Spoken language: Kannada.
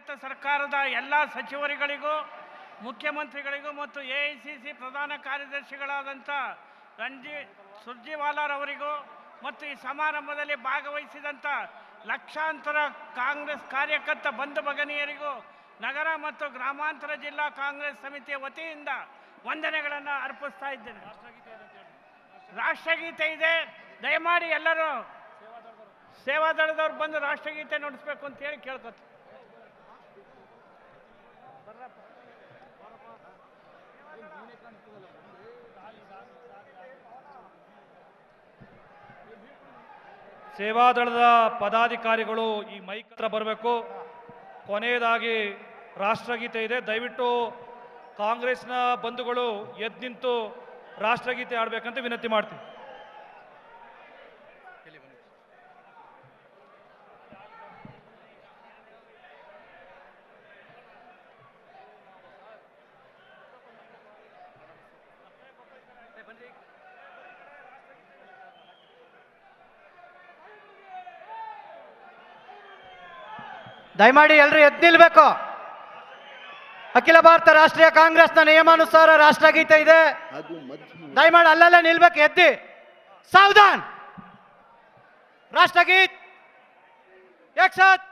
ಕಾರ್ಯಕರ್ತ ಸರ್ಕಾರದ ಎಲ್ಲ ಸಚಿವರುಗಳಿಗೂ, ಮುಖ್ಯಮಂತ್ರಿಗಳಿಗೂ ಮತ್ತು ಎ ಐ ಸಿ ಸಿ ಪ್ರಧಾನ ಕಾರ್ಯದರ್ಶಿಗಳಾದಂಥ ರಂಜಿ ಸುರ್ಜಿವಾಲಾರವರಿಗೂ ಮತ್ತು ಈ ಸಮಾರಂಭದಲ್ಲಿ ಭಾಗವಹಿಸಿದಂಥ ಲಕ್ಷಾಂತರ ಕಾಂಗ್ರೆಸ್ ಕಾರ್ಯಕರ್ತ ಬಂಧು ಭಗನಿಯರಿಗೂ ನಗರ ಮತ್ತು ಗ್ರಾಮಾಂತರ ಜಿಲ್ಲಾ ಕಾಂಗ್ರೆಸ್ ಸಮಿತಿಯ ವತಿಯಿಂದ ವಂದನೆಗಳನ್ನು ಅರ್ಪಿಸ್ತಾ ಇದ್ದೇನೆ. ರಾಷ್ಟ್ರಗೀತೆ ಇದೆ. ದಯಮಾಡಿ ಎಲ್ಲರೂ ಸೇವಾದಳದವ್ರು ಬಂದು ರಾಷ್ಟ್ರಗೀತೆ ನುಡಿಸ್ಬೇಕು ಅಂತ ಹೇಳಿ ಕೇಳ್ಕೊತ ಸೇವಾದಳದ ಪದಾಧಿಕಾರಿಗಳು ಈ ಮೈಕ್ ಹತ್ರ ಬರಬೇಕು. ಕೊನೆಯದಾಗಿ ರಾಷ್ಟ್ರಗೀತೆ ಇದೆ. ದಯವಿಟ್ಟು ಕಾಂಗ್ರೆಸ್ನ ಬಂಧುಗಳು ಎದ್ದು ನಿಂತು ರಾಷ್ಟ್ರಗೀತೆ ಆಡಬೇಕಂತ ವಿನಂತಿ ಮಾಡ್ತೀನಿ. ದಯಮಾಡಿ ಎಲ್ಲರೂ ಎದ್ದು ನಿಲ್ಬೇಕು. ಅಖಿಲ ಭಾರತ ರಾಷ್ಟ್ರೀಯ ಕಾಂಗ್ರೆಸ್ನ ನಿಯಮಾನುಸಾರ ರಾಷ್ಟ್ರಗೀತೆ ಇದೆ. ದಯಮಾಡಿ ಅಲ್ಲಲ್ಲೇ ನಿಲ್ಬೇಕು ಎದ್ದಿ. ಸಾವಧಾನ್. ರಾಷ್ಟ್ರಗೀತ್. ಯಕ್ಷತ್